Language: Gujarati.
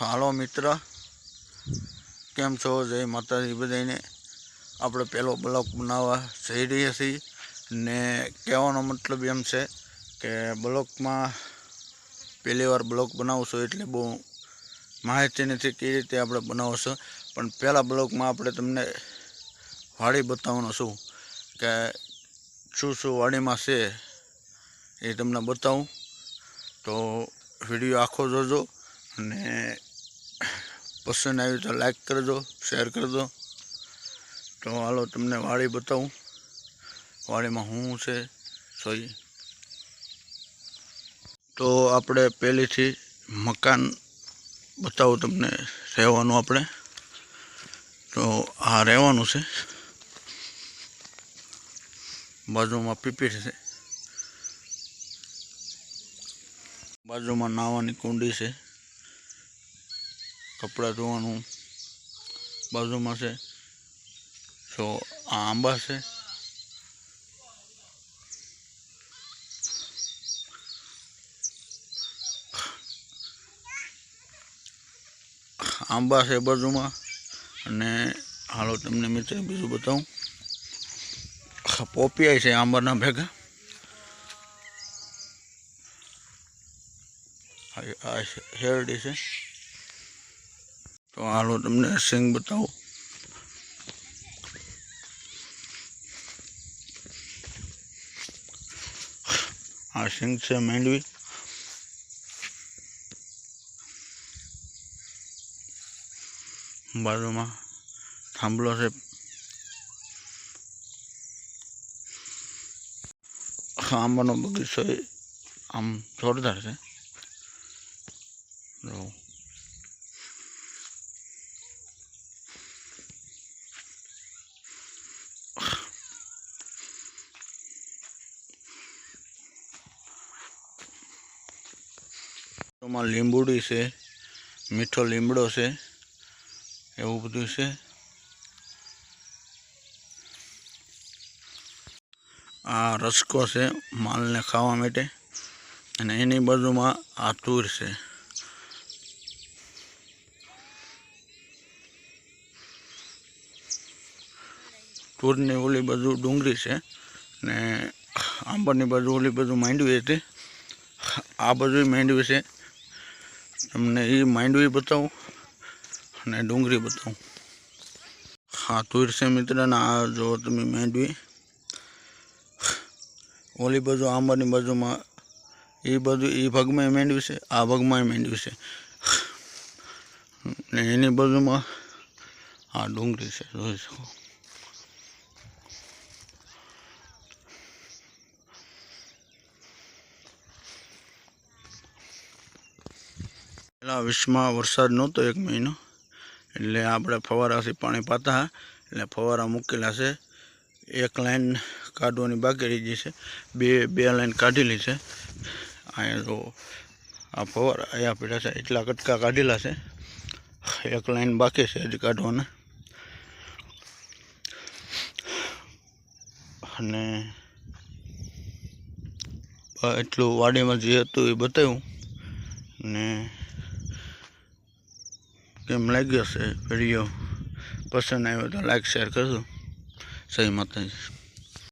હાલો મિત્ર. કેમ છો? જય માતાજી. બધાને આપણે પહેલો બ્લોક બનાવવા જઈ રહ્યા છીએ. ને કહેવાનો મતલબ એમ છે કે બ્લોકમાં પહેલી વાર બ્લોક બનાવશો એટલે બહુ માહિતી નથી કઈ રીતે આપણે બનાવશો. પણ પહેલાં બ્લોકમાં આપણે તમને વાડી બતાવવાનો છું કે શું શું વાડીમાં છે એ તમને બતાવું. તો વીડિયો આખો જોજો અને પસંદ આવી તો લાઈક કરજો શેર કરજો તો હાલો તમને વાડી બતાવું. વાડીમાં શું છે, સોઈ. તો આપણે પહેલીથી મકાન બતાવું તમને, રહેવાનું આપણે. તો આ રહેવાનું છે. બાજુમાં પીપીઠ છે. બાજુમાં નાવાની કુંડી છે. કપડાં ધોવાનું બાજુમાં છે. તો આ આંબા છે. આંબા છે બાજુમાં. અને હાલો તમને મિત્ર બીજું બતાવું. પોપિયા છે આંબાના ભેગા. આ શેરડી છે. તો હાલો તમને સિંગ બતાવું આ સિંગ છે માંડવી બાજુમાં થાંભલો છે આંબાનો બગીચો આમ જોરદાર છે એમાં લીંબુડી છે, મીઠો લીમડો છે, એવું બધું છે. આ રસકો છે માલને ખાવા માટે અને એની બાજુમાં આ તુર છે. તુરની ઓલી બાજુ ડુંગળી છે ને આંબરની બાજુ ઓલી બાજુ માંડવી હતી. આ બાજુ માંડવી છે. તમને એ માંડવી બતાવું અને ડુંગળી બતાવું. હા તુર છે મિત્રને આ જો તમે માંડવી, ઓલી બાજુ આંબાની બાજુમાં એ બાજુ એ ભાગમાં માંડવી છે, આ ભાગમાં માંડવી છે. ને એની બાજુમાં આ ડુંગળી છે, જોઈ શકો. પહેલાં વીસમાં વરસાદ નહોતો એક મહિનો. એટલે આપણે ફવારાથી પાણી પાતા એટલે ફવારા મૂકેલા છે. એક લાઈન કાઢવાની બાકી રહી છે. બે બે લાઈન કાઢેલી છે. અહીંયા જો આ ફવારા અહીંયા પીડા છે. એટલા કટકા કાઢેલા છે. એક લાઈન બાકી છે હજી કાઢવાના. અને એટલું વાડીમાં જે હતું એ બતાવ્યું. ને કેમ લાગ્યો છે? વીડિયો પસંદ આવ્યો તો લાઈક શેર કરજો. સહી માતાજી.